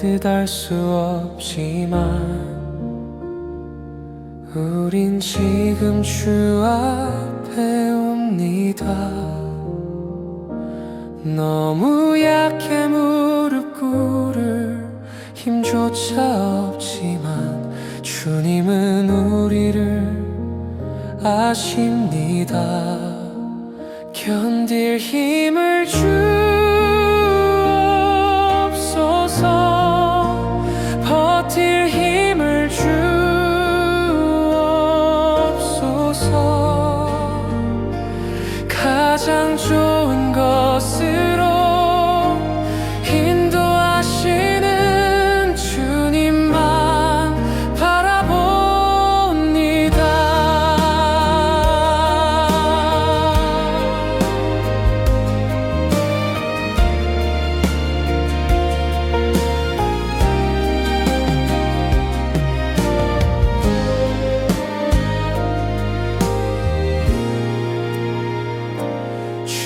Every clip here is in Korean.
뜻 알 수 없지만 우린 지금 주 앞에 옵니다. 너무 약해 무릎 꿇을 힘조차 없지만 주님은 우리를 아십니다. 견딜 힘을 주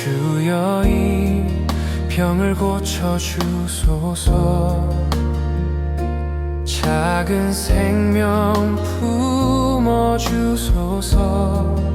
주여 이 병을 고쳐 주소서. 작은 생명 품어 주소서